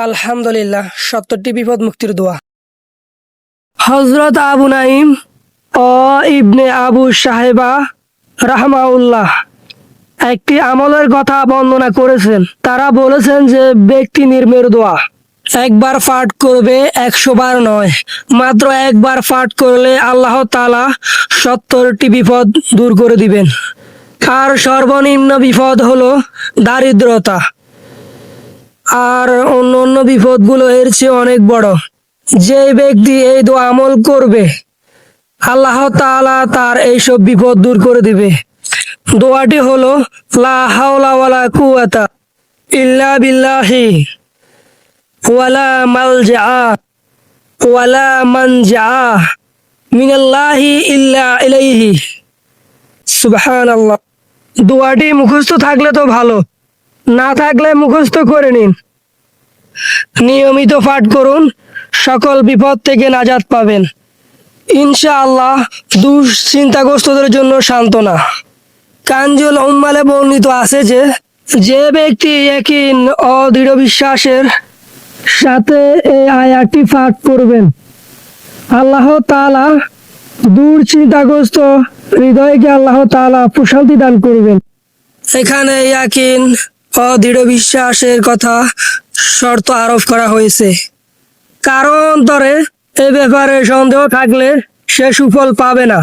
আলহামদুলিল্লাহ, সত্তরটি বিপদ মুক্তির দোয়া। হজরত আবু নাইম ও ইবনে আবু সাহেবা রাহমাউল্লাহ একটি আমলের কথা বর্ণনা করেছেন। তারা বলেছেন যে, ব্যক্তি নির্মের দোয়া। একবার পাঠ করবে একশো বার নয়, মাত্র একবার পাঠ করলে আল্লাহ তালা সত্তরটি বিপদ দূর করে দিবেন। আর সর্বনিম্ন বিপদ হলো দারিদ্রতা। আর অন্য অন্য বিপদগুলো এর চেয়ে অনেক বড়। যে ব্যক্তি এই দোয়া আমল করবে, আল্লাহ তাআলা তার এইসব বিপদ দূর করে দিবে। দোয়াটি হলো, লা কুওয়াতা ইল্লা বিল্লাহি ওয়ালা মালজা ওয়ালা মানজা মিনাল্লাহি ইল্লা ইলাইহি। সুবহানাল্লাহ। দোয়াটি মুখস্থ থাকলে তো ভালো। না থাকলে মুখস্থ করে নিন। নিয়মিত পাঠ করুন, সকল বিপদ থেকে নাজাত পাবেন। ইনশাআল্লাহ দুশ্চিন্তাগ্রস্তদের জন্য সান্ত্বনা। কাঞ্জুল উম্মালে বর্ণিত আছে যে যে ব্যক্তি একিন অদৃঢ় বিশ্বাসের সাথে এই আয়াতটি পাঠ করবেন। আল্লাহ তাআলা দূর চিন্তাগ্রস্ত হৃদয়কে আল্লাহ তাআলা প্রশান্তি দান করবেন। এখানে ইয়াকিন অদৃঢ় বিশ্বাসের কথা শর্ত আরোপ করা হয়েছে। কারণ তরে এ ব্যাপারে সন্দেহ থাকলে সে সুফল পাবে না।